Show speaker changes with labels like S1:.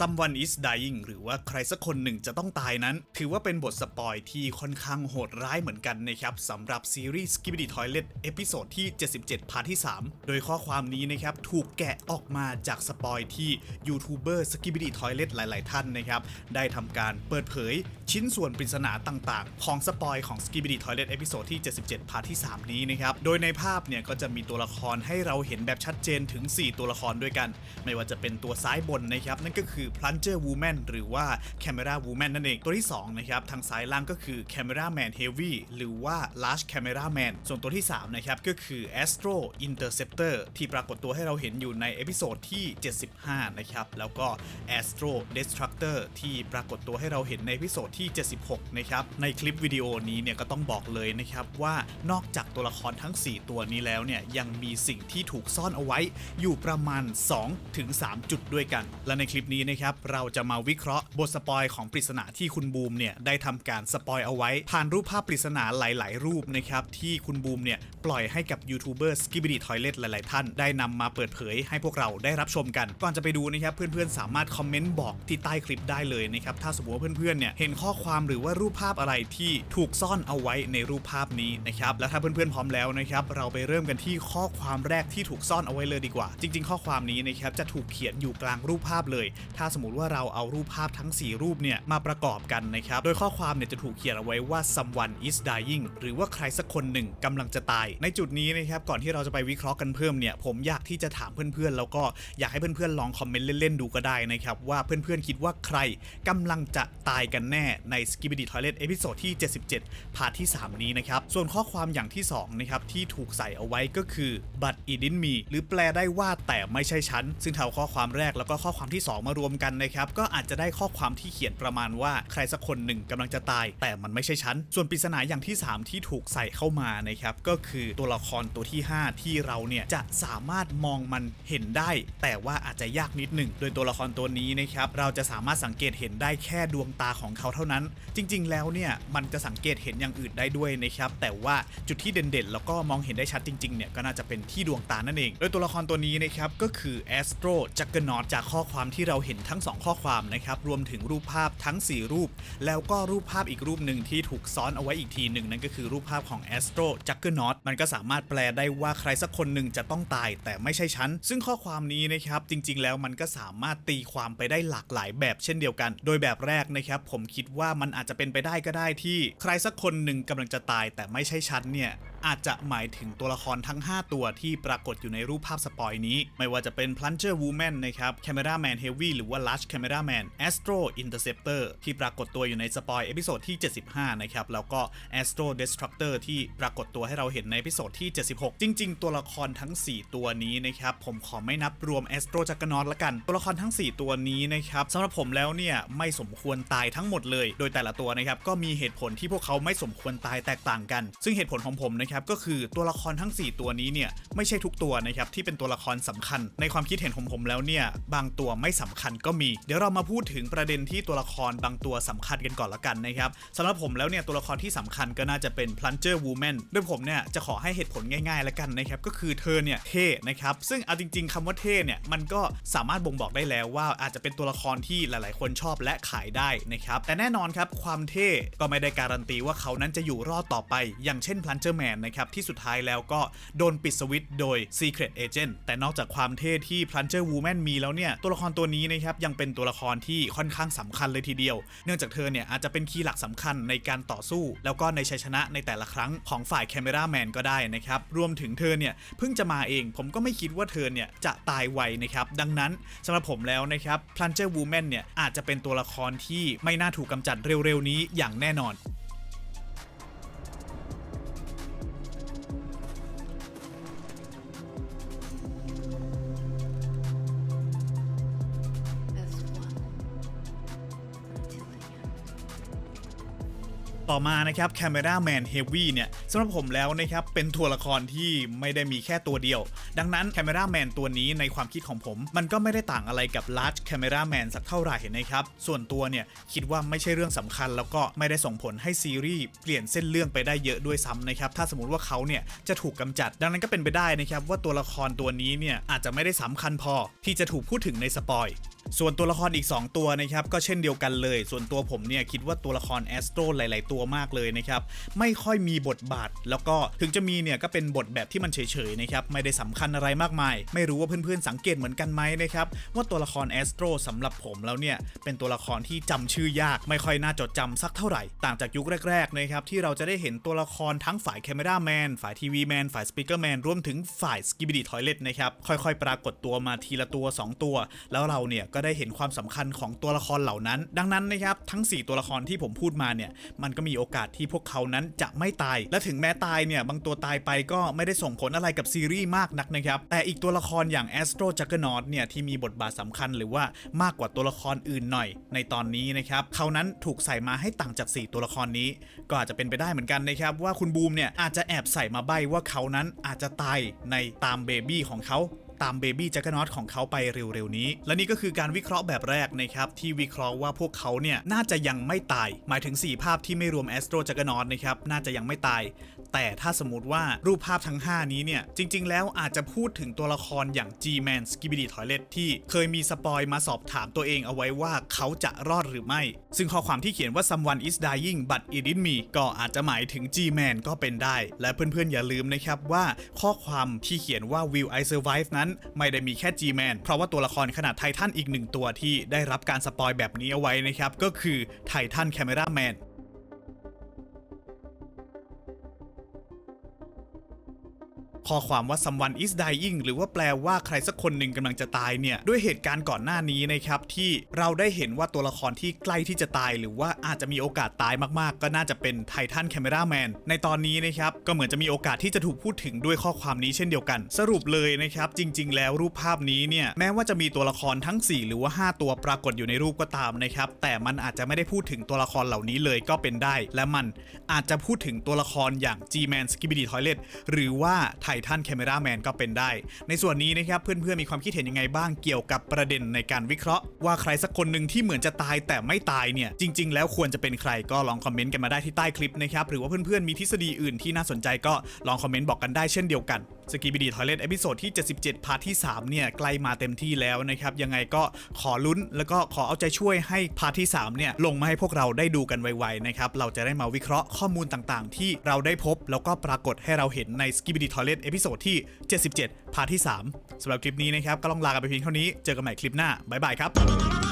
S1: Someone is dying หรือว่าใครสักคนหนึ่งจะต้องตายนั้น ถือว่าเป็นบทสปอยที่ค่อนข้างโหดร้ายเหมือนกันนะครับสำหรับซีรีส์ Skibidi Toilet เอพิโซดที่ 77 พาร์ทที่ 3 โดยข้อความนี้นะครับถูกแกะออกมาจากสปอยที่ยูทูบเบอร์ Skibidi Toilet หลาย ๆ ท่านนะครับ ได้ทำการเปิดเผยชิ้นส่วนปริศนาต่าง ๆ ของสปอยของ Skibidi Toilet เอพิโซดที่ 77 พาร์ทที่ 3 นี้นะครับ โดยในภาพเนี่ยก็จะมีตัวละครให้เราเห็นแบบชัดเจนถึง 4 ตัวละครด้วยกัน ไม่ว่าจะเป็นตัวซ้ายบนนะครับนั่นก็คือ Plunger Woman หรือว่า Camera Woman นั่นเอง ตัวที่2นะครับทางซ้ายล่างก็คือ Camera Man Heavy หรือว่า Large Camera Man ส่วนตัวที่3นะครับก็คือ Astro Interceptor ที่ปรากฏตัวให้เราเห็นอยู่ในเอพิโซดที่ 75 นะครับ แล้วก็ Astro ที่ปรากฏตัวให้เราเห็นในพิโซดที่ 76 นะครับ ในคลิปวิดีโอนี้เนี่ยก็ต้องบอกเลยนะครับว่านอกจากตัวละครทั้ง 4 ตัวนี้แล้วเนี่ยยังมีสิ่งที่ถูกซ่อนเอาไว้อยู่ประมาณ2ถึง3จุดด้วยกัน และในคลิปนี้นะครับเราจะมาวิเคราะห์บทสปอยของปริศนาที่คุณบูมเนี่ยได้ทำการสปอยเอาไว้ ผ่านรูปภาพปริศนาหลาย ๆ รูปนะครับที่คุณบูมเนี่ยปล่อยให้กับยูทูบเบอร์ Skibidi Toilet หลาย ๆ ท่านได้นำมาเปิดเผยให้พวกเราได้รับชมกัน ก่อนจะไปดูนะครับเพื่อน ๆ สามารถคอมเมนต์บอกที่ใต้คลิปได้เลยนะครับถ้าสมมติว่าเพื่อนๆเนี่ยเห็นข้อความหรือว่ารูปภาพอะไรที่ถูกซ่อนเอาไว้ในรูปภาพนี้นะครับแล้วถ้าเพื่อนๆพร้อมแล้วนะครับเราไปเริ่มกันที่ข้อความแรกที่ถูกซ่อนเอาไว้เลยดีกว่า จริง ๆ ข้อความนี้นะครับจะถูกเขียนอยู่กลางรูปภาพเลย ถ้าสมมติว่าเราเอารูปภาพทั้ง 4 รูปเนี่ยมาประกอบกันนะครับโดยข้อความเนี่ยจะถูกเขียนเอาไว้ว่า someone is dying หรือว่าใครสักคนหนึ่งกำลังจะตาย ในจุดนี้นะครับก่อนที่เราจะไปวิเคราะห์กันเพิ่มเนี่ยผมอยากที่จะถามเพื่อนๆแล้วก็อยากให้เพื่อนๆลองคอมเมนต์เล่นๆดูก็ได้นะครับว่าเพื่อนๆคิดว่าใครกำลังจะตายกันแน่ใน Skibidi Toilet เอพิโซดที่ 77 พาร์ทที่ 3 นี้นะครับ ส่วนข้อความอย่างที่ 2 นะครับ ที่ถูกใส่เอาไว้ก็คือ but it didn't me หรือแปลได้ว่าแต่ไม่ใช่ฉัน ซึ่งเท่าข้อความแรกแล้วก็ข้อความที่ 2 มารวมกันนะครับ ก็อาจจะได้ข้อความที่เขียนประมาณว่าใครสักคนหนึ่งกำลังจะตาย แต่มันไม่ใช่ฉัน ส่วนปริศนาอย่างที่ 3 ที่ถูกใส่เข้ามานะครับก็คือตัวละครตัวที่ 5 ที่เราเนี่ยจะสามารถมองมันเห็นได้ แต่ว่าอาจจะยากนิดหนึ่งโดยตัวละครตัวนี้นะครับเราจะสามามารถสังเกตเห็นได้แค่ดวงตาของเขาเท่านั้น จริง ๆ แล้วเนี่ยมันจะสังเกตเห็นอย่างอื่นได้ด้วยนะครับแต่ว่าจุดที่เด่นๆ แล้วก็มองเห็นได้ชัดจริงๆเนี่ยก็น่าจะเป็นที่ดวงตานั่นเอง โดยตัวละครตัวนี้นะครับก็คือ Astro Juggernaut จากข้อความที่เราเห็นทั้ง 2 ข้อความนะครับรวมถึงรูปภาพทั้ง 4 รูป แล้วก็รูปภาพอีกรูปหนึ่งที่ถูกซ้อนเอาไว้อีกทีหนึ่งนั่นก็คือรูปภาพของ Astro Juggernaut มันก็สามารถแปลได้ว่าใครสักคนหนึ่งจะต้องตายแต่ไม่ใช่ฉันซึ่งข้อความนี้นะครับจริง ๆ แล้วมันก็สามารถตีความไปได้หลากหลายแบบเช่นเดียวกัน โดยแบบแรกนะครับผมคิดว่ามันอาจจะเป็นไปได้ก็ได้ที่ ใครสักคนหนึ่งกำลังจะตายแต่ไม่ใช่ฉันเนี่ย อาจจะหมายถึงตัวละครทั้ง 5 ตัวที่ปรากฏอยู่ในรูปภาพสปอยนี้ ไม่ว่าจะเป็น Plunger Woman นะครับ Camera Man Heavy หรือว่า Large Camera Man Astro Interceptor ที่ปรากฏตัวอยู่ในสปอยเอพิโซดที่ 75 นะครับ แล้วก็ Astro Destructor ที่ปรากฏตัวให้เราเห็นในเอพิโซดที่ 76 จริง ๆ ตัวละครทั้ง 4 ตัวนี้นะครับผมขอไม่นับรวม Astro Juggernaut ละกัน ตัวละครทั้ง 4 ตัวนี้นะครับสำหรับผมแล้วเนี่ยไม่สมควรตายทั้งหมดเลย โดยแต่ละตัวนะครับก็มีเหตุผลที่พวกเขาไม่สมควรตายแตกต่างกัน ซึ่งเหตุผลของผมนะครับก็คือตัวละครทั้ง 4 ตัวนี้เนี่ยไม่ใช่ทุกตัวนะครับที่เป็นตัวละครสำคัญ ในความคิดเห็นของผมแล้วเนี่ยบางตัวไม่สำคัญก็มี เดี๋ยวเรามาพูดถึงประเด็นที่ตัวละครบางตัวสำคัญกันก่อนละกันนะครับสำหรับผมแล้วเนี่ยตัวละครที่สำคัญก็น่าจะเป็น Plunger Woman โดยผมเนี่ยจะขอให้เหตุผลง่ายๆละกันนะครับก็คือเธอเนี่ยเท่นะครับซึ่งเอาจริง ๆคำว่าเท่เนี่ยมันก็สามารถบ่งบอกได้แล้วว่าอาจจะเป็นตัวละครที่หลายๆ คนชอบและขายได้นะครับแต่แน่นอนครับความเท่ก็ไม่ได้การันตีว่าเขานั้นจะอยู่รอดต่อไป อย่างเช่น Plunger Man นะครับ ที่สุดท้ายแล้วก็โดนปิดสวิตช์โดย Secret Agent แต่นอกจากความเท่ที่ Plunger Woman มีแล้วเนี่ย ตัวละครตัวนี้นะครับ ยังเป็นตัวละครที่ค่อนข้างสำคัญเลยทีเดียว เนื่องจากเธอเนี่ย อาจจะเป็นคีย์หลักสำคัญในการต่อสู้ แล้วก็ในชัยชนะในแต่ละครั้งของฝ่าย Camera Man ก็ได้นะครับ รวมถึงเธอเนี่ย เพิ่งจะมาเอง ผมก็ไม่คิดว่าเธอเนี่ยจะตายไวนะครับ ดังนั้นสำหรับผมแล้วนะครับ Plunger Woman เนี่ยอาจจะเป็นตัวละครที่ไม่น่าถูกกำจัดเร็วๆนี้อย่างแน่นอน ต่อมานะครับ Camera Man Heavy เนี่ยสำหรับผมแล้วนะครับ เป็นตัวละครที่ไม่ได้มีแค่ตัวเดียว ดังนั้น Camera Man ตัวนี้ในความคิดของผม มันก็ไม่ได้ต่างอะไรกับ Large Camera Man สักเท่าไหร่นะครับ ส่วนตัวเนี่ยคิดว่าไม่ใช่เรื่องสำคัญ แล้วก็ไม่ได้ส่งผลให้ซีรีส์เปลี่ยนเส้นเรื่องไปได้เยอะด้วยซ้ำนะครับ ถ้าสมมติว่าเขาเนี่ยจะถูกกำจัด ดังนั้นก็เป็นไปได้นะครับว่าตัวละครตัวนี้เนี่ยอาจจะไม่ได้สำคัญพอที่จะถูกพูดถึงในสปอย ส่วนตัวละครอีก 2 ตัวนะครับก็เช่นเดียวกันเลย ส่วนตัวผมเนี่ยคิดว่าตัวละครแอสโตรหลาย ๆ ตัวมากเลยนะครับไม่ค่อยมีบทบาท แล้วก็ถึงจะมีเนี่ยก็เป็นบทแบบที่มันเฉย ๆ นะครับไม่ได้สำคัญอะไรมากมาย ไม่รู้ว่าเพื่อน ๆ สังเกตเหมือนกันไหมนะครับว่าตัวละครแอสโตรสำหรับผมแล้วเนี่ยเป็นตัวละครที่จำชื่อยากไม่ค่อยน่าจดจำสักเท่าไหร่ ต่างจากยุคแรก ๆ นะครับที่เราจะได้เห็นตัวละครทั้งฝ่ายแคม e ราแมนฝ่ายทีวีแมนฝ่ายสปีกเกอร์แมนรวมถึงฝ่ายสกิบ d ดีทอยเลตนะครับค่อย ๆ ปรากฏตัวมาทีละตัว 2 ตัว แล้วเราเนี่ยก็ได้เห็นความสำคัญของตัวละครเหล่านั้น ดังนั้นนะครับทั้ง 4 ตัวละครที่ผมพูดมาเนี่ยมันก็มีโอกาสที่พวกเขานั้นจะไม่ตาย และถึงแม้ตายเนี่ยบางตัวตายไปก็ไม่ได้ส่งผลอะไรกับซีรีส์มากนักนะครับแต่อีกตัวละครอย่างแอสโตรจักรนอตเนี่ยที่มีบทบาทสำคัญหรือว่ามากกว่าตัวละครอื่นหน่อย ในตอนนี้นะครับเขานั้นถูกใส่มาให้ต่างจาก 4 ตัวละครนี้ ก็อาจจะเป็นไปได้เหมือนกันนะครับว่าคุณบูมเนี่ยอาจจะแอบใส่มาใบว่าเขานั้นอาจจะตายในตามเบบี้ของเขา ตามเบบี้จักรนอตของเขาไปเร็วๆนี้ และนี่ก็คือการวิเคราะห์แบบแรกนะครับ ที่วิเคราะห์ว่าพวกเขาเนี่ยน่าจะยังไม่ตาย หมายถึง 4 ภาพที่ไม่รวมแอสโตรจักรนอตนะครับน่าจะยังไม่ตาย แต่ถ้าสมมติว่ารูปภาพทั้ง 5 นี้เนี่ย จริง ๆ แล้วอาจจะพูดถึงตัวละครอย่าง G-Man Skibidi Toilet ที่เคยมีสปอยมาสอบถามตัวเองเอาไว้ว่าเขาจะรอดหรือไม่ ซึ่งข้อความที่เขียนว่า someone is dying but it didn't me ก็อาจจะหมายถึง G-Man ก็เป็นได้ และเพื่อนๆ อย่าลืมนะครับว่าข้อความที่เขียนว่า will I survive นั้น ไม่ได้มีแค่ G-Man เพราะว่าตัวละครขนาดไททันอีกหนึ่งตัวที่ได้รับการสปอยแบบนี้เอาไว้นะครับก็คือไททันแคม e ราแมน ข้อความว่า someone is dying หรือว่าแปลว่าใครสักคนหนึ่งกำลังจะตายเนี่ย ด้วยเหตุการณ์ก่อนหน้านี้นะครับ ที่เราได้เห็นว่าตัวละครที่ใกล้ที่จะตาย หรือว่าอาจจะมีโอกาสตายมากๆ ก็น่าจะเป็นไททันแคม e ราแมนในตอนนี้นะครับ ก็เหมือนจะมีโอกาสที่จะถูกพูดถึงด้วยข้อความนี้เช่นเดียวกัน สรุปเลยนะครับ จริง ๆ แล้วรูปภาพนี้เนี่ยแม้ว่าจะมีตัวละครทั้ง 4 หรือว่า 5 ตัวปรากฏอยู่ในรูปก็ตามนะครับแต่มันอาจจะไม่ได้พูดถึงตัวละครเหล่านี้เลยก็เป็นได้ และมันอาจจะพูดถึงตัวละครอย่าง G-Man Skibidi Toilet หรือว่าไททันแคมราแมนก็เป็นได้ ในส่วนนี้นะครับเพื่อนๆมีความคิดเห็นยังไงบ้างเกี่ยวกับประเด็นในการวิเคราะห์ ว่าใครสักคนหนึ่งที่เหมือนจะตายแต่ไม่ตายเนี่ยจริง ๆ แล้วควรจะเป็นใครก็ลองคอมเมนต์กันมาได้ที่ใต้คลิปนะครับหรือว่าเพื่อนๆมีทฤษฎีอื่นที่น่าสนใจก็ลองคอมเมนต์บอกกันได้เช่นเดียวกันสกีบีดีทอยเลตเอพิโซดที่ 77 พาร์ทที่ 3 เนี่ย ใกล้มาเต็มที่แล้วนะครับ ยังไงก็ขอลุ้นแล้วก็ขอเอาใจช่วยให้พาร์ทที่ 3 เนี่ย ลงมาให้พวกเราได้ดูกันไวๆนะครับ เราจะได้มาวิเคราะห์ข้อมูลต่างๆ ที่เราได้พบแล้วก็ปรากฏให้เราเห็นใน s k i b i d y Toilet เอพิโซดที่ 77 พาร์ทที่ 3สำหรับคลิปนี้นะครับ ก็ต้องลากันไปเพียงเท่านี้ เจอกันใหม่คลิปหน้า บ๊ายบายครับ